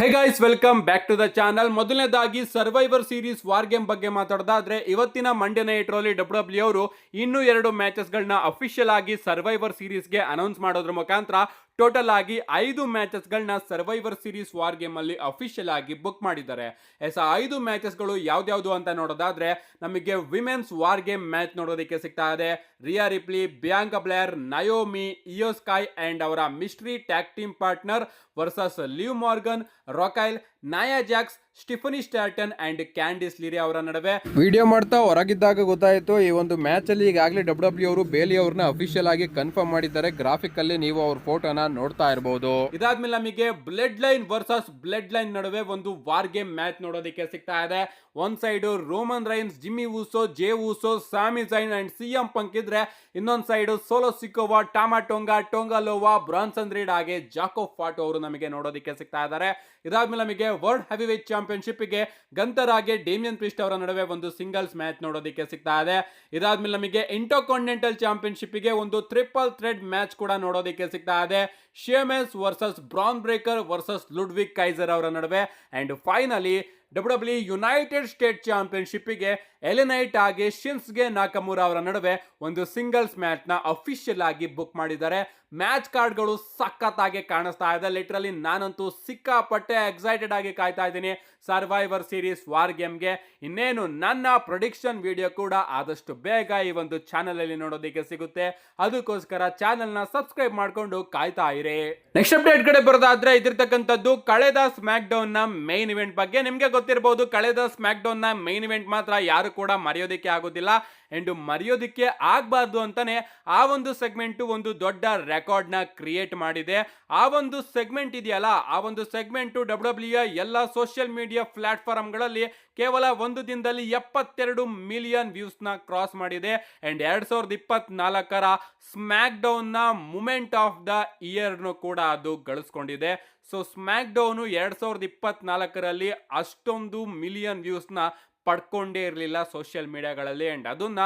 Hey guys welcome back to the channel ಮೊದಲನೇದಾಗಿ survivor series war game ಬಗ್ಗೆ ಮಾತಾಡೋದಾದ್ರೆ, ಇವತ್ತಿನ ಮಂಡ್ಯ ನೈಟ್ ರೋಲಿ ಡಬ್ಲ್ಯೂ ಡಬ್ಲ್ಯೂ ಅವರು ಇನ್ನೂ ಎರಡು ಮ್ಯಾಚಸ್ಗಳನ್ನ ಅಫಿಷಿಯಲ್ ಆಗಿ ಸರ್ವೈವರ್ ಸೀರೀಸ್ಗೆ ಅನೌನ್ಸ್ ಮಾಡೋದ್ರ ಮುಖಾಂತರ ಟೋಟಲ್ ಆಗಿ ಐದು ಮ್ಯಾಚಸ್ಗಳನ್ನ ಸರ್ವೈವರ್ ಸೀರೀಸ್ ವಾರ್ ಗೇಮ್ ಅಲ್ಲಿ ಅಫಿಷಿಯಲ್ ಆಗಿ ಬುಕ್ ಮಾಡಿದ್ದಾರೆ. ಎಸ್ ಐದು ಮ್ಯಾಚಸ್ಗಳು ಯಾವ್ದ್ಯಾವ್ದು ಅಂತ ನೋಡೋದಾದ್ರೆ ನಮಗೆ ವಿಮೆನ್ಸ್ ವಾರ್ ಗೇಮ್ ಮ್ಯಾಚ್ ನೋಡೋದಕ್ಕೆ ಸಿಗ್ತಾ ಇದೆ. Rhea Ripley Bianca Belair Naomi Iyo Sky and ಅವರ mystery tag team partner versus Liv Morgan Raquel Nia Jax Tiffany Stratton and Candice LeRae ಅವರ ನಡುವೆ. ವಿಡಿಯೋ ಮಾಡ್ತಾ ಹೊರಗಿದ್ದಾಗ ಗೊತ್ತಾಯಿತು ಈ ಒಂದು ಮ್ಯಾಚ್ ಅಲ್ಲಿ ಈಗಾಗಲೇ ಡಬ್ಲ್ಯೂ ಡಬ್ಲ್ಯೂ ಅವರು ಬೇಲಿ ಅವ್ರನ್ನ ಅಫಿಷಿಯಲ್ ಆಗಿ ಕನ್ಫರ್ಮ್ ಮಾಡಿದ್ದಾರೆ. ಗ್ರಾಫಿಕ್ ಅಲ್ಲಿ ನೀವು ಅವ್ರ ಫೋಟೋನ ನೋಡ್ತಾ ಇರಬಹುದು ಇದಾದ್ಮೇಲೆ ನಮಗೆ blood line versus blood line ನಡುವೆ ಒಂದು ವಾರ್ ಗೇಮ್ ಮ್ಯಾಚ್ ನೋಡೋದಕ್ಕೆ ಸಿಗ್ತಾ ಇದೆ. ಒಂದ್ side Roman Reigns Jimmy Uso Jey Uso Sami Zayn and C M Punk ಇದ್ರೆ ಇನ್ನೊಂದ್ side Solo Sikoa Tama Tonga Tonga Loa Bronson Reed ಹಾಗೆ ಜಾಕೋ ಫಾಟೋ ಅವರು ನಮಗೆ ನೋಡೋದಕ್ಕೆ ಸಿಗ್ತಾ ಇದ್ದಾರೆ. ಇದಾದ್ಮೇಲೆ ನಮಗೆ ವರ್ಲ್ಡ್ ಹೆವಿ ವೇಟ್ ಚಾಂಪಿಯನ್ಶಿಪ್ಗೆ ಗಂತರ್ ಹಾಗೆ ಡೇಮಿಯನ್ ಪ್ರಿಸ್ಟ್ ಅವರ ನಡುವೆ ಒಂದು ಸಿಂಗಲ್ಸ್ ಮ್ಯಾಚ್ ನೋಡೋದಕ್ಕೆ ಸಿಗ್ತಾ ಇದೆ. ಇದಾದ್ಮೇಲೆ ನಮಗೆ ಇಂಟೋಕಾಂಟಿನೆಂಟಲ್ ಚಾಂಪಿಯನ್ಶಿಪ್ಗೆ ಒಂದು ಟ್ರಿಪಲ್ ಥ್ರೆಡ್ ಮ್ಯಾಚ್ ಕೂಡ ನೋಡೋದಕ್ಕೆ ಸಿಗ್ತಾ ಇದೆ. Sheamus versus Bron Breakker versus Ludwig Kaiser ಅವರ ನಡುವೆ. And finally W W United State ಚಾಂಪಿಯನ್ಶಿಪ್ಗೆ ಎಲೆನೈಟ್ ಆಗಿ ಶಿನ್ಸ್ಗೆ ನಾಕಮೂರ ಅವರ ನಡುವೆ ಒಂದು ಸಿಂಗಲ್ಸ್ ಮ್ಯಾಚ್ನ ಅಫಿಷಿಯಲ್ ಆಗಿ ಬುಕ್ ಮಾಡಿದ್ದಾರೆ. ಮ್ಯಾಚ್ ಕಾರ್ಡ್ಗಳು ಸಖತ್ತಾಗಿ ಕಾಣಿಸ್ತಾ ಇದೆ. ಲಿಟ್ರಲಿ ನಾನಂತೂ ಸಿಕ್ಕಾಪಟ್ಟೆ ಎಕ್ಸೈಟೆಡ್ ಆಗಿ ಕಾಯ್ತಾ ಇದ್ದೀನಿ. ಸರ್ವೈವರ್ ಸೀರೀಸ್ ವಾರ್ ಗೇಮ್ಗೆ. ಇನ್ನೇನು ನನ್ನ ಪ್ರೊಡಿಕ್ಷನ್ ವಿಡಿಯೋ ಕೂಡ ಆದಷ್ಟು ಬೇಗ ಈ ಒಂದು ಚಾನಲ್ ಅಲ್ಲಿ ನೋಡೋದಕ್ಕೆ ಸಿಗುತ್ತೆ. ಅದಕ್ಕೋಸ್ಕರ ಚಾನೆಲ್ನ ಸಬ್ಸ್ಕ್ರೈಬ್ ಮಾಡ್ಕೊಂಡು ಕಾಯ್ತಾ ಇರಿ. ನೆಕ್ಸ್ಟ್ ಅಪ್ಡೇಟ್ ಕಡೆ ಬರೋದಾದ್ರೆ ಇದಿರ್ತಕ್ಕಂಥದ್ದು ಕಳೆದ ಸ್ಮ್ಯಾಕ್ ಡೌನ್ನ ಮೈನ್ ಇವೆಂಟ್ ಬಗ್ಗೆ ನಿಮ್ಗೆ ಗೊತ್ತಿರಬಹುದು. ಕಳೆದ ಸ್ಮ್ಯಾಕ್ ಡೌನ್ನ ಮೈನ್ ಇವೆಂಟ್ ಮಾತ್ರ ಯಾರು ಕೂಡ ಮರೆಯೋದಕ್ಕೆ ಆಗೋದಿಲ್ಲ. ಅಂಡ್ ಮರೆಯೋದಕ್ಕೆ ಆಗಬಾರ್ದು ಅಂತಾನೆ ಆ ಒಂದು ಸೆಗ್ಮೆಂಟ್ ಒಂದು ದೊಡ್ಡ ರೆಕಾರ್ಡ್ನ ಕ್ರಿಯೇಟ್ ಮಾಡಿದೆ. ಆ ಒಂದು ಸೆಗ್ಮೆಂಟ್ ಇದೆಯಲ್ಲ, ಆ ಒಂದು ಸೆಗ್ಮೆಂಟ್ ಡಬ್ಲ್ಯೂ ಡಬ್ಲ್ಯೂ ಎಲ್ಲ ಸೋಷಿಯಲ್ ಮೀಡಿಯಾ ಪ್ಲಾಟ್ಫಾರ್ಮ್ಗಳಲ್ಲಿ ಕೇವಲ ಒಂದು ದಿನದಲ್ಲಿ ಎಪ್ಪತ್ತೆರಡು ಮಿಲಿಯನ್ ವ್ಯೂಸ್ನ ಕ್ರಾಸ್ ಮಾಡಿದೆ. ಅಂಡ್ ಎರಡು ಸಾವಿರದ ಇಪ್ಪತ್ನಾಲ್ಕರ ಸ್ಮ್ಯಾಕ್ ಡೌನ್ನ ಮೂಮೆಂಟ್ ಆಫ್ ದ ಇಯರ್ ಕೂಡ ಅದು ಗಳಿಸ್ಕೊಂಡಿದೆ. ಸೊ ಸ್ಮ್ಯಾಕ್ ಡೌನು ಎರಡ್ ಸಾವಿರದ ಇಪ್ಪತ್ನಾಲ್ಕರಲ್ಲಿ ಅಷ್ಟೊಂದು ಮಿಲಿಯನ್ ವ್ಯೂಸ್ನ ಪಡ್ಕೊಂಡೇ ಇರಲಿಲ್ಲ ಸೋಷಿಯಲ್ ಮೀಡಿಯಾಗಳಲ್ಲಿ ಅಂಡ್ ಅದನ್ನ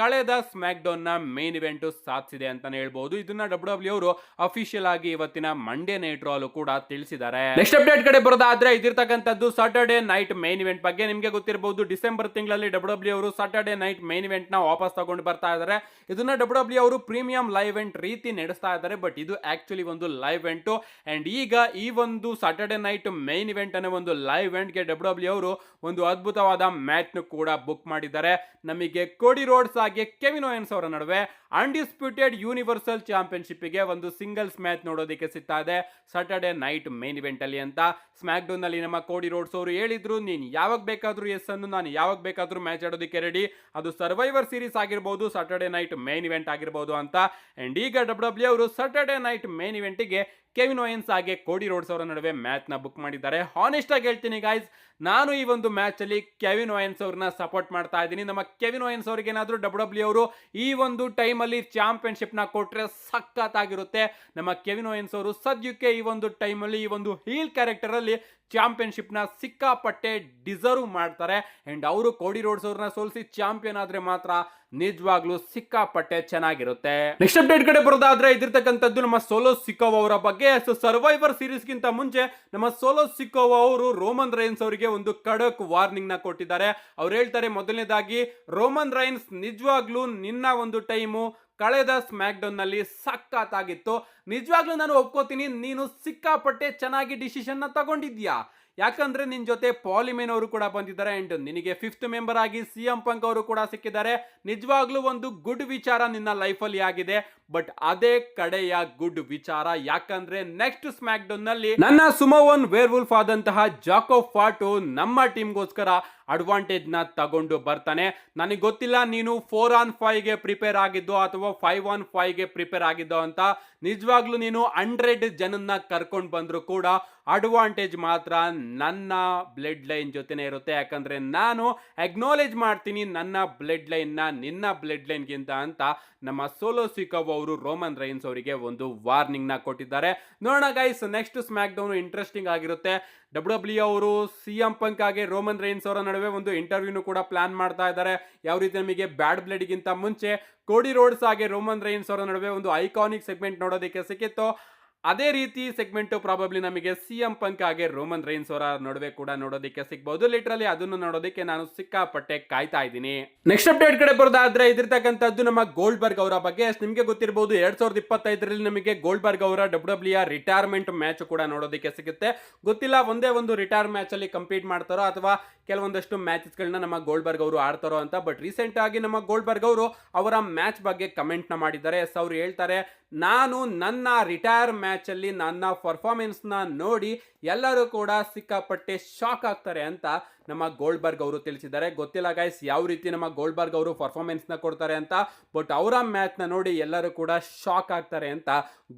ಕಳೆದ ಸ್ಮ್ಯಾಕ್ ಡೌನ್ನ ಮೇನ್ ಇವೆಂಟ್ ಸಾಧಿಸಿದೆ ಅಂತಾನೆ ಹೇಳ್ಬಹುದು ಇದನ್ನ ಡಬ್ಲ್ಯೂ ಡಬ್ಲ್ಯೂ ಅವರು ಅಫಿಷಿಯಲ್ ಆಗಿ ಇವತ್ತಿನ ಮಂಡೇ ನೈಟ್ ರಾಲು ಕೂಡ ತಿಳಿಸಿದ್ದಾರೆ. ನೆಕ್ಸ್ಟ್ ಅಪ್ಡೇಟ್ ಕಡೆ ಬರೋದಾದ್ರೆ ಇದಿರ್ತಕ್ಕಂಥದ್ದು ಸಾಟರ್ಡೆ ನೈಟ್ ಮೇನ್ ಇವೆಂಟ್ ಬಗ್ಗೆ ನಿಮಗೆ ಗೊತ್ತಿರಬಹುದು ಡಿಸೆಂಬರ್ ತಿಂಗಳಲ್ಲಿ ಡಬ್ಲ್ಯೂ ಡಬ್ಲ್ಯೂ ಅವರು ಸಾಟರ್ಡೆ ನೈಟ್ ಮೇನ್ ಇವೆಂಟ್ನ ವಾಪಸ್ ತಗೊಂಡು ಬರ್ತಾ ಇದ್ದಾರೆ. ಇದನ್ನ ಡಬ್ಲ್ಯೂ ಡಬ್ಲ್ಯೂ ಅವರು ಪ್ರೀಮಿಯಂ ಲೈವ್ ಇವೆಂಟ್ ರೀತಿ ನಡೆಸ್ತಾ ಇದ್ದಾರೆ ಬಟ್ ಇದು ಆಕ್ಚುಲಿ ಒಂದು ಲೈವ್ ಇವೆಂಟ್ ಅಂಡ್ ಈಗ ಈ ಒಂದು ಸಾಟರ್ಡೆ ನೈಟ್ ಮೇನ್ ಇವೆಂಟ್ ಅನ್ನೋ ಒಂದು ಲೈವ್ ಇವೆಂಟ್ಗೆ ಡಬ್ಲ್ಯೂ ಡಬ್ಲ್ಯೂ ಅವರು ಒಂದು ಅದ್ಭುತವಾದ ಮ್ಯಾಚ್ ಕೂಡ ಬುಕ್ ಮಾಡಿದ್ದಾರೆ. ನಮಗೆ ಕೋಡಿ ರೋಡ್ಸ್ ಹಾಗೆ ಕೆವಿನ್ ಓಯನ್ಸ್ ಅವರ ನಡುವೆ ಅನ್ಡಿಸ್ಪ್ಯೂಟೆಡ್ ಯೂನಿವರ್ಸಲ್ ಚಾಂಪಿಯನ್ಶಿಪ್ಗೆ ಒಂದು ಸಿಂಗಲ್ಸ್ ಮ್ಯಾಚ್ ನೋಡೋದಕ್ಕೆ ಸಿಗ್ತಾ ಇದೆ. ಸಾಟರ್ಡೆ ನೈಟ್ ಮೇನ್ ಇವೆಂಟ್ ಅಲ್ಲಿ ಅಂತ ಸ್ಮ್ಯಾಕ್ ಅಲ್ಲಿ ನಮ್ಮ ಕೋಡಿ ರೋಡ್ಸ್ ಅವರು ಹೇಳಿದ್ರು, ನೀನು ಯಾವಾಗ ಬೇಕಾದರೂ ಎಸ್ ಅನ್ನು, ನಾನು ಯಾವಾಗ ಬೇಕಾದರೂ ಮ್ಯಾಚ್ ಆಡೋದಕ್ಕೆ ರೆಡಿ ಅದು ಸರ್ವೈವರ್ ಸೀರೀಸ್ ಆಗಿರ್ಬೋದು ಸಾಟರ್ಡೆ ನೈಟ್ ಮೇನ್ ಇವೆಂಟ್ ಆಗಿರ್ಬೋದು ಅಂತ. ಅಂಡ್ ಈಗ ಡಬ್ಲ್ಯೂ ಡಬ್ಲ್ಯೂ ಅವರು ಸಾಟರ್ಡೆ ನೈಟ್ ಮೇನ್ ಇವೆಂಟಿಗೆ ಕೆವಿನ್ ಒಯನ್ಸ್ ಹಾಗೆ ಕೋಡಿ ರೋಡ್ಸ್ ಅವರ ನಡುವೆ ಮ್ಯಾಚ್ನ ಬುಕ್ ಮಾಡಿದ್ದಾರೆ. ಹಾನೆಸ್ಟ್ ಆಗಿ ಹೇಳ್ತೀನಿ ಗಾಯ್ಸ್ ನಾನು ಈ ಒಂದು ಮ್ಯಾಚ್ ಅಲ್ಲಿ ಕೆವಿನ್ ವಯನ್ಸ್ ಅವ್ರನ್ನ ಸಪೋರ್ಟ್ ಮಾಡ್ತಾ ಇದ್ದೀನಿ. ನಮ್ಮ ಕೆವಿನ್ ವಯನ್ಸ್ ಅವ್ರಿಗೆ ಏನಾದರೂ ಡಬ್ಲ್ಯೂ ಡಬ್ಲ್ಯೂ ಅವರು ಈ ಒಂದು ಟೈಮ್ ಅಲ್ಲಿ ಚಾಂಪಿಯನ್ಶಿಪ್ನ ಕೊಟ್ರೆ ಸಖತ್ತಾಗಿರುತ್ತೆ. ನಮ್ಮ ಕೆವಿನ್ ವಯನ್ಸ್ ಅವರು ಸದ್ಯಕ್ಕೆ ಈ ಒಂದು ಟೈಮ್ ಅಲ್ಲಿ ಈ ಒಂದು ಹೀಲ್ ಕ್ಯಾರೆಕ್ಟರ್ ಅಲ್ಲಿ ಚಾಂಪಿಯನ್ಶಿಪ್ನ ಸಿಕ್ಕಾಪಟ್ಟೆ ಡಿಸರ್ವ್ ಮಾಡ್ತಾರೆ. ಅಂಡ್ ಅವರು ಕೋಡಿ ರೋಡ್ಸ್ ಅವ್ರನ್ನ ಸೋಲಿಸಿ ಚಾಂಪಿಯನ್ ಆದ್ರೆ ಮಾತ್ರ ನಿಜವಾಗ್ಲೂ ಸಿಕ್ಕಾಪಟ್ಟೆ ಚೆನ್ನಾಗಿರುತ್ತೆ. ನೆಕ್ಸ್ಟ್ ಅಪ್ಡೇಟ್ ಕಡೆ ಬರೋದಾದ್ರೆ ಇದಿರ್ತಕ್ಕಂಥದ್ದು ನಮ್ಮ ಸೋಲೋ ಸಿಕ್ಕೋ ಅವರ ಬಗ್ಗೆ. ಸೊ ಸರ್ವೈವರ್ ಸೀರೀಸ್ ಗಿಂತ ಮುಂಚೆ ನಮ್ಮ ಸೋಲೋ ಸಿಕ್ಕೋ ಅವರು ರೋಮನ್ ರೈನ್ಸ್ ಅವರಿಗೆ ಒಂದು ಕಡಕ್ ವಾರ್ನಿಂಗ್ನ ಕೊಟ್ಟಿದ್ದಾರೆ. ಅವ್ರು ಹೇಳ್ತಾರೆ ಮೊದಲನೇದಾಗಿ ರೋಮನ್ ರೈನ್ಸ್ ನಿಜವಾಗ್ಲೂ ನಿನ್ನ ಒಂದು ಟೈಮು ಕಳೆದ ಸ್ಮ್ಯಾಕ್ಡೌನ್ನಲ್ಲಿ ಡೌನ್ನಲ್ಲಿ ಸಖತ್ತಾಗಿತ್ತು. ನಿಜವಾಗ್ಲೂ ನಾನು ಒಪ್ಕೋತೀನಿ, ನೀನು ಸಿಕ್ಕಾಪಟ್ಟೆ ಚೆನ್ನಾಗಿ ಡಿಸಿಷನ್ನ ತಗೊಂಡಿದ್ಯಾ ಯಾಕಂದ್ರೆ ನಿನ್ನ ಜೊತೆ ಪಾಲಿಮೇನ್ ಅವರು ಕೂಡ ಬಂದಿದ್ದಾರೆ ಅಂಡ್ ನಿನಗೆ ಫಿಫ್ತ್ ಮೆಂಬರ್ ಆಗಿ ಸಿ ಎಂ ಪಂಕ್ ಅವರು ಕೂಡ ಸಿಕ್ಕಿದ್ದಾರೆ. ನಿಜವಾಗ್ಲೂ ಒಂದು ಗುಡ್ ವಿಚಾರ ನಿನ್ನ ಲೈಫಲ್ಲಿ ಆಗಿದೆ. ಬಟ್ ಅದೇ ಕಡೆಯ ಗುಡ್ ವಿಚಾರ, ಯಾಕಂದ್ರೆ ನೆಕ್ಸ್ಟ್ ಸ್ಮ್ಯಾಕ್ಡೌನ್ನಲ್ಲಿ ಡೌನ್ನಲ್ಲಿ ನನ್ನ ಸುಮೋವನ್ ವೇರ್ ವುಲ್ಫ್ ಆದಂತಹ ಜಾಕೋ ಫಾಟು ನಮ್ಮ ಟೀಮ್ಗೋಸ್ಕರ ಅಡ್ವಾಂಟೇಜ್ನ ತಗೊಂಡು ಬರ್ತಾನೆ. ನನಗೆ ಗೊತ್ತಿಲ್ಲ ನೀನು ಫೋರ್ ಆನ್ ಫೈವ್ಗೆ ಪ್ರಿಪೇರ್ ಆಗಿದ್ದು ಅಥವಾ ಫೈವ್ ಆನ್ ಫೈವ್ಗೆ ಪ್ರಿಪೇರ್ ಆಗಿದ್ದೋ ಅಂತ. ನಿಜವಾಗ್ಲೂ ನೀನು ಹಂಡ್ರೆಡ್ ಜನನ್ನ ಕರ್ಕೊಂಡು ಬಂದರೂ ಕೂಡ ಅಡ್ವಾಂಟೇಜ್ ಮಾತ್ರ ನನ್ನ ಬ್ಲಡ್ ಲೈನ್ ಜೊತೆನೇ ಇರುತ್ತೆ. ಯಾಕಂದ್ರೆ ನಾನು ಎಗ್ನಾಲೇಜ್ ಮಾಡ್ತೀನಿ ನನ್ನ ಬ್ಲಡ್ ಲೈನ್ನ, ನಿನ್ನ ಬ್ಲಡ್ ಲೈನ್ಗಿಂತ ಅಂತ ನಮ್ಮ ಸೋಲೋ ಸಿಕವ್ ಅವರು ರೋಮನ್ ರೈನ್ಸ್ ಅವರಿಗೆ ಒಂದು ವಾರ್ನಿಂಗ್ನ ಕೊಟ್ಟಿದ್ದಾರೆ. ನೋಡೋಣ guys next SmackDown interesting ಆಗಿರುತ್ತೆ ಡಬ್ಲ್ಯೂ ಡಬ್ಲ್ಯೂ ಅವರು ಸಿ ಎಂ ಪಂಕ್ ಆಗಿ ರೋಮನ್ ರೈನ್ಸ್ ಅವರ ನಡುವೆ ಒಂದು ಇಂಟರ್ವ್ಯೂನು ಕೂಡ ಪ್ಲಾನ್ ಮಾಡ್ತಾ ಇದ್ದಾರೆ. ಯಾವ ರೀತಿ ನಮಗೆ ಬ್ಯಾಡ್ ಬ್ಲಡ್ಗಿಂತ ಮುಂಚೆ ಕೋಡಿ ರೋಡ್ಸ್ ಹಾಗೆ ರೋಮನ್ ರೈನ್ಸ್ ಅವರ ನಡುವೆ ಒಂದು ಐಕಾನಿಕ್ ಸೆಗ್ಮೆಂಟ್ ನೋಡೋದಕ್ಕೆ ಸಿಕ್ಕಿತ್ತು. ಅದೇ ರೀತಿ ಸೆಗ್ಮೆಂಟು ಪ್ರಾಬಬ್ಲಿ ನಮಗೆ ಸಿ ಎಂ ಪಂಕ್ ಹಾಗೆ ರೋಮನ್ ರೈನ್ಸ್ ಅವರ ನಡುವೆ ಕೂಡ ನೋಡೋದಕ್ಕೆ ಸಿಗ್ಬಹುದು ಲಿಟ್ರಲಿ ಅದನ್ನು ನೋಡೋದಕ್ಕೆ ನಾನು ಸಿಕ್ಕಾಪಟ್ಟೆ ಕಾಯ್ತಾ ಇದ್ದೀನಿ. ನೆಕ್ಸ್ಟ್ ಅಪ್ಡೇಟ್ ಕಡೆ ಬರೋದಾದ್ರೆ ಇದಿರ್ತಕ್ಕಂಥದ್ದು ನಮ್ಮ ಗೋಲ್ಡ್ ಬರ್ಗ್ ಅವರ ಬಗ್ಗೆ. ನಿಮಗೆ ಗೊತ್ತಿರಬಹುದು ಎರಡ್ ಸಾವಿರದ ಇಪ್ಪತ್ತೈದರಲ್ಲಿ ನಮಗೆ ಗೋಲ್ಡ್ ಬರ್ಗ್ ಅವರ ಡಬ್ಲ್ಯೂ ರಿಟೈರ್ಮೆಂಟ್ ಮ್ಯಾಚ್ ಕೂಡ ನೋಡೋದಕ್ಕೆ ಸಿಗುತ್ತೆ. ಗೊತ್ತಿಲ್ಲ, ಒಂದೇ ಒಂದು ರಿಟೈರ್ ಮ್ಯಾಚ್ ಅಲ್ಲಿ ಕಂಪ್ಲೀಟ್ ಮಾಡ್ತಾರೋ ಅಥವಾ ಕೆಲವೊಂದಷ್ಟು ಮ್ಯಾಚಸ್ಗಳನ್ನ ನಮ್ಮ ಗೋಲ್ಬರ್ಗ್ ಅವರು ಆಡ್ತಾರೋ ಅಂತ, ಬಟ್ ರೀಸೆಂಟ್ ಆಗಿ ನಮ್ಮ ಗೋಲ್ಬರ್ಗ್ ಅವರು ಅವರ ಮ್ಯಾಚ್ ಬಗ್ಗೆ ಕಮೆಂಟ್ನ ಮಾಡಿದ್ದಾರೆ. ಎಸ್, ಅವ್ರು ಹೇಳ್ತಾರೆ, ನಾನು ನನ್ನ ರಿಟೈರ್ ಮ್ಯಾಚ್ ಅಲ್ಲಿ ನನ್ನ ಪರ್ಫಾರ್ಮೆನ್ಸ್ನ ನೋಡಿ ಎಲ್ಲರೂ ಕೂಡ ಸಿಕ್ಕಾಪಟ್ಟೆ ಶಾಕ್ ಆಗ್ತಾರೆ ಅಂತ ನಮ್ಮ ಗೋಲ್ಡ್ ಬರ್ಗ್ ಅವರು ತಿಳಿಸಿದ್ದಾರೆ. ಗೊತ್ತಿಲ್ಲ ಗೈಸ್ ಯಾವ ರೀತಿ ನಮ್ಮ ಗೋಲ್ಡ್ ಬರ್ಗ್ ಅವರು ಪರ್ಫಾರ್ಮೆನ್ಸ್ನ ಕೊಡ್ತಾರೆ ಅಂತ ಬಟ್ ಅವರ ಮ್ಯಾಚ್ನ ನೋಡಿ ಎಲ್ಲರೂ ಕೂಡ ಶಾಕ್ ಆಗ್ತಾರೆ ಅಂತ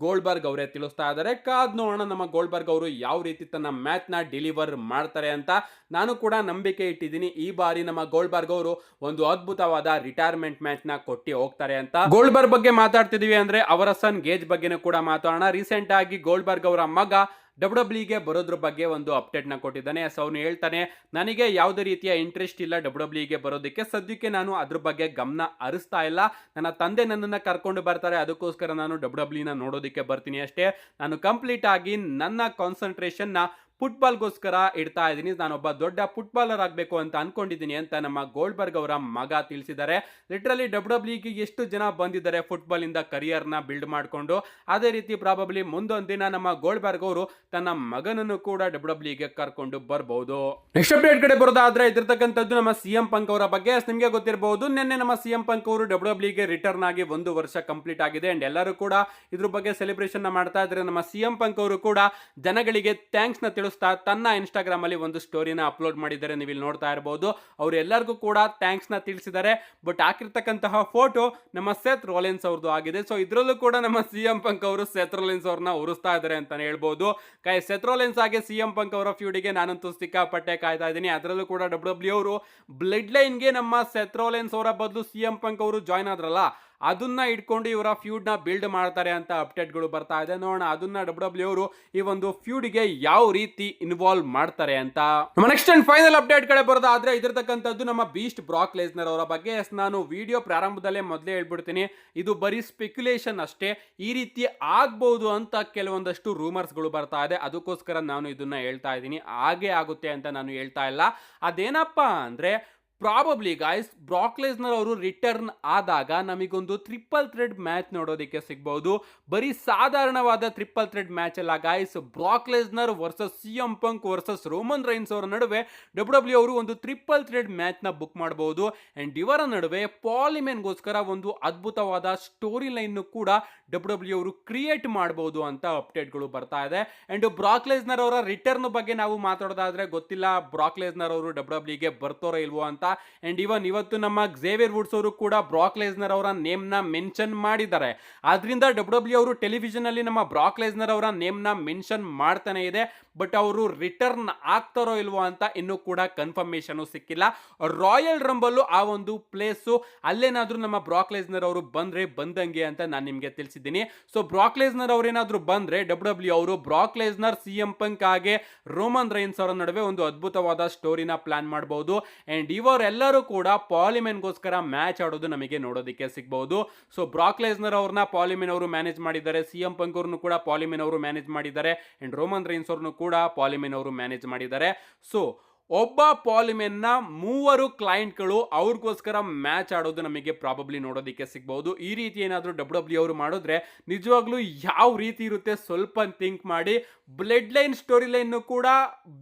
ಗೋಲ್ಡ್ ಬರ್ಗ್ ಅವರೇ ತಿಳಿಸ್ತಾ ಇದ್ದಾರೆ. ಕಾದ್ ನೋಡೋಣ ನಮ್ಮ ಗೋಲ್ಡ್ ಬರ್ಗ್ ಅವರು ಯಾವ ರೀತಿ ತನ್ನ ಮ್ಯಾಚ್ನ ಡೆಲಿವರ್ ಮಾಡ್ತಾರೆ ಅಂತ. ನಾನು ಕೂಡ ನಂಬಿಕೆ ಇಟ್ಟಿದ್ದೀನಿ. ಈ ಬಾರಿ ನಮ್ಮ ಗೋಲ್ಡ್ ಬರ್ಗ್ ಅವರು ಒಂದು ಅದ್ಭುತವಾದ ರಿಟೈರ್ಮೆಂಟ್ ಮ್ಯಾಚ್ನ ಕೊಟ್ಟಿ ಹೋಗ್ತಾರೆ ಅಂತ. ಗೋಲ್ಡ್ ಬರ್ಗ್ ಬಗ್ಗೆ ಮಾತಾಡ್ತಿದೀವಿ ಅಂದ್ರೆ ಅವರ ಸನ್ ಗೇಜ್ ಬಗ್ಗೆನೂ ಕೂಡ ಮಾತಾಡೋಣ. ರೀಸೆಂಟ್ ಆಗಿ ಗೋಲ್ಡ್ ಬರ್ಗ್ ಅವರ ಮಗ ಡಬ್ಲ್ಯೂ ಗೆ ಬರೋದ್ರ ಬಗ್ಗೆ ಒಂದು ಅಪ್ಡೇಟ್ನ ಕೊಟ್ಟಿದ್ದಾನೆ. ಸೊ ಅವನು ಹೇಳ್ತಾನೆ, ನನಗೆ ಯಾವುದೇ ರೀತಿಯ ಇಂಟ್ರೆಸ್ಟ್ ಇಲ್ಲ ಡಬ್ಲ್ಯೂ ಡಬ್ಲ್ಯೂಗೆ ಬರೋದಕ್ಕೆ. ಸದ್ಯಕ್ಕೆ ನಾನು ಅದ್ರ ಬಗ್ಗೆ ಗಮನ ಹರಿಸ್ತಾ ಇಲ್ಲ. ನನ್ನ ತಂದೆ ನನ್ನನ್ನು ಕರ್ಕೊಂಡು ಬರ್ತಾರೆ. ಅದಕ್ಕೋಸ್ಕರ ನಾನು ಡಬ್ಲ್ಯೂ ಡಬ್ಲ್ಯೂನ ನೋಡೋದಕ್ಕೆ ಬರ್ತೀನಿ ಅಷ್ಟೇ. ನಾನು ಕಂಪ್ಲೀಟ್ ಆಗಿ ನನ್ನ ಕಾನ್ಸಂಟ್ರೇಷನ್ನ ಫುಟ್ಬಾಲ್ಗೋಸ್ಕರ ಇಡ್ತಾ ಇದ್ದೀನಿ. ನಾನೊಬ್ಬ ದೊಡ್ಡ ಫುಟ್ಬಾಲರ್ ಆಗಬೇಕು ಅಂತ ಅನ್ಕೊಂಡಿದ್ದೀನಿ ಅಂತ ನಮ್ಮ ಗೋಲ್ಬರ್ಗ್ ಅವರ ಮಗ ತಿಳಿಸಿದ್ದಾರೆ. ಲಿಟ್ರಲಿ ಡಬ್ಲ್ಯೂ ಡಬ್ಲ್ಯೂಗೆ ಎಷ್ಟು ಜನ ಬಂದಿದ್ದಾರೆ ಫುಟ್ಬಾಲ್ ಇಂದ ಕರಿಯರ್ನ ಬಿಲ್ಡ್ ಮಾಡಿಕೊಂಡು. ಅದೇ ರೀತಿ ಪ್ರಾಬಬ್ಲಿ ಮುಂದೊಂದು ದಿನ ನಮ್ಮ ಗೋಲ್ಬರ್ಗ್ ಅವರು ತನ್ನ ಮಗನನ್ನು ಕೂಡ ಡಬ್ಲ್ಯೂ ಡಬ್ಲ್ಯೂಗೆ ಕರ್ಕೊಂಡು ಬರಬಹುದು ನೆಕ್ಸ್ಟ್ ಅಪ್ಡೇಟ್ ಕಡೆ ಬರೋದಾದ್ರೆ ಇದಿರ್ತಕ್ಕಂಥದ್ದು ನಮ್ಮ ಸಿ ಎಂ ಪಂಕ್ ಅವರ ಬಗ್ಗೆ. ನಿಮಗೆ ಗೊತ್ತಿರಬಹುದು ನಿನ್ನೆ ನಮ್ಮ ಸಿ ಎಂ ಪಂಕ್ ಅವರು ಡಬ್ಲ್ಯೂ ಡಬ್ಲ್ಯೂಗೆ ರಿಟರ್ನ್ ಆಗಿ ಒಂದು ವರ್ಷ ಕಂಪ್ಲೀಟ್ ಆಗಿದೆ. ಅಂಡ್ ಎಲ್ಲರೂ ಕೂಡ ಇದ್ರ ಬಗ್ಗೆ ಸೆಲೆಬ್ರೇಷನ್ ಮಾಡ್ತಾ ಇದ್ರೆ ನಮ್ಮ ಸಿ ಎಂ ಪಂಕ್ ಅವರು ಕೂಡ ಜನಗಳಿಗೆ ಥ್ಯಾಂಕ್ಸ್ನ ತಿಳಿಸ್ತಾ ತನ್ನ ಇನ್ಸ್ಟಾಗ್ರಾಮ್ ಅಲ್ಲಿ ಒಂದು ಸ್ಟೋರಿನ ಅಪ್ಲೋಡ್ ಮಾಡಿದ್ದಾರೆ ನೀವು ಇಲ್ಲಿ ನೋಡ್ತಾ ಇರಬಹುದು ಅವ್ರು ಎಲ್ಲರಿಗೂ ಕೂಡ ಥ್ಯಾಂಕ್ಸ್ನ ತಿಳಿಸಿದ್ದಾರೆ. ಬಟ್ ಹಾಕಿರ್ತಕ್ಕಂತಹ ಫೋಟೋ ನಮ್ಮ ಸೆತ್ ರೋಲೆನ್ಸ್ ಅವ್ರದ್ದು ಆಗಿದೆ. ಸೊ ಇದರಲ್ಲೂ ಕೂಡ ನಮ್ಮ ಸಿ ಎಂ ಪಂಕ್ ಅವರು ಸೆತ್ ರೋಲೆನ್ಸ್ ಅವ್ರನ್ನ ಉರಿಸ್ತಾ ಇದ್ದಾರೆ ಅಂತಾನೆ ಹೇಳ್ಬೋದು. ಕೈ ಸೆತ್ ರೋಲೆನ್ಸ್ ಹಾಗೆ ಸಿ ಎಂ ಪಂಕ್ ಅವರ ಫ್ಯೂಡಿಗೆ ನಾನಂತೂ ಸಿಕ್ಕಾಪಟ್ಟೆ ಕಾಯ್ತಾ ಇದ್ದೀನಿ. ಅದರಲ್ಲೂ ಕೂಡ ಡಬ್ಲ್ಯೂ ಡಬ್ಲ್ಯೂ ಅವರು ಬ್ಲಡ್ ಲೈನ್ಗೆ ನಮ್ಮ ಸೆತ್ ರೋಲೆನ್ಸ್ ಅವರ ಬದಲು ಸಿ ಎಂ ಪಂಕ್ ಅವರು ಜಾಯ್ನ್ ಆದ್ರಲ್ಲ ಅದನ್ನ ಇಟ್ಕೊಂಡು ಇವರ ಫ್ಯೂಡ್ನ ಬಿಲ್ಡ್ ಮಾಡ್ತಾರೆ ಅಂತ ಅಪ್ಡೇಟ್ಗಳು ಬರ್ತಾ ಇದೆ. ನೋಡೋಣ, ಅದನ್ನ ಡಬ್ಲ್ಯೂ ಡಬ್ಲ್ಯೂ ಅವರು ಈ ಒಂದು ಫ್ಯೂಡ್ಗೆ ಯಾವ ರೀತಿ ಇನ್ವಾಲ್ವ್ ಮಾಡ್ತಾರೆ ಅಂತ. ನೆಕ್ಸ್ಟ್ ಅಂಡ್ ಫೈನಲ್ ಅಪ್ಡೇಟ್ ಕಡೆ ಬರೋದಾದ್ರೆ ಇದಿರ್ತಕ್ಕಂಥದ್ದು ನಮ್ಮ ಬೀಸ್ಟ್ ಬ್ರಾಕ್ ಲೇಸ್ನರ್ ಅವರ ಬಗ್ಗೆ. ನಾನು ವಿಡಿಯೋ ಪ್ರಾರಂಭದಲ್ಲೇ ಮೊದಲೇ ಹೇಳ್ಬಿಡ್ತೀನಿ. ಇದು ಬರೀ ಸ್ಪೆಕ್ಯುಲೇಷನ್ ಅಷ್ಟೇ. ಈ ರೀತಿ ಆಗ್ಬಹುದು ಅಂತ ಕೆಲವೊಂದಷ್ಟು ರೂಮರ್ಸ್ಗಳು ಬರ್ತಾ ಇದೆ. ಅದಕ್ಕೋಸ್ಕರ ನಾನು ಇದನ್ನ ಹೇಳ್ತಾ ಇದ್ದೀನಿ. ಹಾಗೆ ಆಗುತ್ತೆ ಅಂತ ನಾನು ಹೇಳ್ತಾ ಇಲ್ಲ. ಅದೇನಪ್ಪಾ ಅಂದ್ರೆ ಪ್ರಾಬಬ್ಲಿ ಗಾಯ್ಸ್ ಬ್ರಾಕ್ಲೇಸ್ನರ್ ಅವರು ರಿಟರ್ನ್ ಆದಾಗ ನಮಗೊಂದು ಟ್ರಿಪಲ್ ಥ್ರೆಡ್ ಮ್ಯಾಚ್ ನೋಡೋದಕ್ಕೆ ಸಿಗ್ಬಹುದು ಬರೀ ಸಾಧಾರಣವಾದ ಟ್ರಿಪಲ್ ಥ್ರೆಡ್ ಮ್ಯಾಚ್ ಅಲ್ಲ guys Brock Lesnar versus C M Punk versus Roman Reigns ಅವರ ನಡುವೆ ಡಬ್ಲ್ಯೂ ಡಬ್ಲ್ಯೂ ಅವರು ಒಂದು ಟ್ರಿಪಲ್ ಥ್ರೆಡ್ ಮ್ಯಾಚ್ನ ಬುಕ್ ಮಾಡಬಹುದು ಅಂಡ್ ಇವರ ನಡುವೆ ಪಾಲಿಮೆನ್ಗೋಸ್ಕರ ಒಂದು ಅದ್ಭುತವಾದ ಸ್ಟೋರಿ ಲೈನ್ ಕೂಡ ಡಬ್ಲ್ಯೂ ಡಬ್ಲ್ಯೂ ಅವರು ಕ್ರಿಯೇಟ್ ಮಾಡಬಹುದು ಅಂತ ಅಪ್ಡೇಟ್ಗಳು ಬರ್ತಾ ಇದೆ. ಅಂಡ್ ಬ್ರಾಕ್ಲೇಸ್ನರ್ ಅವರ ರಿಟರ್ನ್ ಬಗ್ಗೆ ನಾವು ಮಾತಾಡೋದಾದ್ರೆ ಗೊತ್ತಿಲ್ಲ. ಬ್ರಾಕ್ಲೇಸ್ನರ್ ಅವರು ಡಬ್ಲ್ಯೂ ಡಬ್ಲ್ಯೂಗೆ ಬರ್ತಾರೋ ಇಲ್ವೋ ಅಂತ ಅಂಡ್ ಇವನ್ ಇವತ್ತು ನಮ್ಮ ಝೇವಿಯರ್ ವುಡ್ಸ್ ಅವರು ಕೂಡ ಬ್ರಾಕ್ಲೇಸ್ನರ್ ಅವರ ನೇಮ್ನ ಮೆನ್ಷನ್ ಮಾಡಿದ್ದಾರೆ. ಆದ್ರಿಂದ ಡಬ್ಲ್ಯೂ ಡಬ್ಲ್ಯೂ ಅವರು ಟೆಲಿವಿಷನಲ್ಲಿ ನಮ್ಮ ಬ್ರಾಕ್ಲೇಸ್ನರ್ ಅವರ ನೇಮ್ನ ಮೆನ್ಷನ್ ಮಾಡ್ತಾನೆ ಇದೆ. ಬಟ್ ಅವರು ರಿಟರ್ನ್ ಆಗ್ತಾರೋ ಇಲ್ವೋ ಅಂತ ಇನ್ನೂ ಕೂಡ ಕನ್ಫರ್ಮೇಷನು ಸಿಕ್ಕಿಲ್ಲ. ರಾಯಲ್ ರಂಬಲ್ಲು ಆ ಒಂದು ಪ್ಲೇಸು ಅಲ್ಲೇನಾದ್ರೂ ನಮ್ಮ ಬ್ರಾಕ್ಲೇಸ್ನರ್ ಅವರು ಬಂದರೆ ಬಂದಂಗೆ ಅಂತ ನಾನು ನಿಮಗೆ ತಿಳಿಸಿದ್ದೀನಿ. ಸೊ ಬ್ರಾಕ್ಲೇಸ್ನರ್ ಅವರೇನಾದರೂ ಬಂದರೆ ಡಬ್ಲ್ಯೂ ಡಬ್ಲ್ಯೂ ಅವರು ಬ್ರಾಕ್ಲೇಸ್ನರ್ ಸಿ ಎಂ ಪಂಕ್ ಹಾಗೆ ರೋಮನ್ ರೈನ್ಸ್ ಅವರ ನಡುವೆ ಒಂದು ಅದ್ಭುತವಾದ ಸ್ಟೋರಿನ ಪ್ಲಾನ್ ಮಾಡಬಹುದು ಅಂಡ್ ಇವರೆಲ್ಲರೂ ಕೂಡ ಪಾಲಿಮೆನ್ಗೋಸ್ಕರ ಮ್ಯಾಚ್ ಆಡೋದು ನಮಗೆ ನೋಡೋದಕ್ಕೆ ಸಿಗಬಹುದು. ಸೊ ಬ್ರಾಕ್ಲೇಸ್ನರ್ ಅವ್ರನ್ನ ಪಾಲಿಮೆನ್ ಅವರು ಮ್ಯಾನೇಜ್ ಮಾಡಿದ್ದಾರೆ. ಸಿ ಎಂ ಪಂಕ್ ಕೂಡ ಪಾಲಿಮೆನ್ ಅವರು ಮ್ಯಾನೇಜ್ ಮಾಡಿದ್ದಾರೆ. ಅಂಡ್ ರೋಮನ್ ರೈನ್ಸ್ ಅವ್ರನ್ನು ಕೂಡ ಪಾಲಿಮೆನ್ ಅವರು ಮ್ಯಾನೇಜ್ ಮಾಡಿದ್ದಾರೆ. ಸೊ ಒಬ್ಬ ಪಾಲಿಮೆನ್ನ ಮೂವರು ಕ್ಲೈಂಟ್ಗಳು ಅವ್ರಿಗೋಸ್ಕರ ಮ್ಯಾಚ್ ಆಡೋದು ನಮಗೆ ಪ್ರಾಬಬ್ಲಿ ನೋಡೋದಕ್ಕೆ ಸಿಗ್ಬೋದು. ಈ ರೀತಿ ಏನಾದರೂ ಡಬ್ಲ್ಯೂ ಡಬ್ಲ್ಯೂ ಅವರು ಮಾಡಿದ್ರೆ ನಿಜವಾಗ್ಲೂ ಯಾವ ರೀತಿ ಇರುತ್ತೆ ಸ್ವಲ್ಪ ಥಿಂಕ್ ಮಾಡಿ ಬ್ಲಡ್ ಲೈನ್ ಸ್ಟೋರಿ ಲೈನ್ ಕೂಡ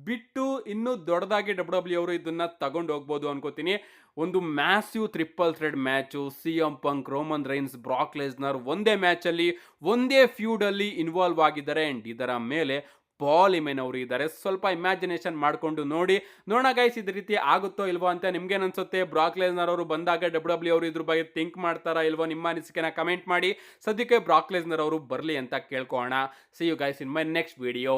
ಬಿಟ್ಟು ಇನ್ನೂ ದೊಡ್ಡದಾಗಿ ಡಬ್ಲ್ಯೂ ಡಬ್ಲ್ಯೂ ಅವರು ಇದನ್ನ ತಗೊಂಡು ಹೋಗ್ಬೋದು ಅನ್ಕೋತೀನಿ. ಒಂದು massive triple threat match C M Punk Roman Reigns Brock Lesnar ಒಂದೇ ಮ್ಯಾಚಲ್ಲಿ ಒಂದೇ ಫ್ಯೂಡಲ್ಲಿ ಇನ್ವಾಲ್ವ್ ಆಗಿದ್ದಾರೆ. ಆ್ಯಂಡ್ ಇದರ ಮೇಲೆ ಪಾಲಿಮೆನ್ ಅವರು ಇದ್ದಾರೆ ಸ್ವಲ್ಪ ಇಮ್ಯಾಜಿನೇಷನ್ ಮಾಡಿಕೊಂಡು ನೋಡಿ. ನೋಡೋಣ ಗೈಸ್ ಇದ ರೀತಿ ಆಗುತ್ತೋ ಇಲ್ವೋ ಅಂತ ನಿಮ್ಗೇನು ಅನ್ಸುತ್ತೆ ಬ್ರಾಕ್ಲೇಸ್ನರ್ ಅವರು ಬಂದಾಗ ಡಬ್ಲ್ಯೂ ಡಬ್ಲ್ಯೂ ಅವರು ಇದ್ರ ಬಗ್ಗೆ ಥಿಂಕ್ ಮಾಡ್ತಾರಾ ಇಲ್ವೋ ನಿಮ್ಮ ಅನಿಸಿಕೆನ ಕಮೆಂಟ್ ಮಾಡಿ. ಸದ್ಯಕ್ಕೆ ಬ್ರಾಕ್ಲೇಸ್ನರ್ ಅವರು ಬರಲಿ ಅಂತ ಕೇಳ್ಕೊಳ್ಳೋಣ. See you guys in my next video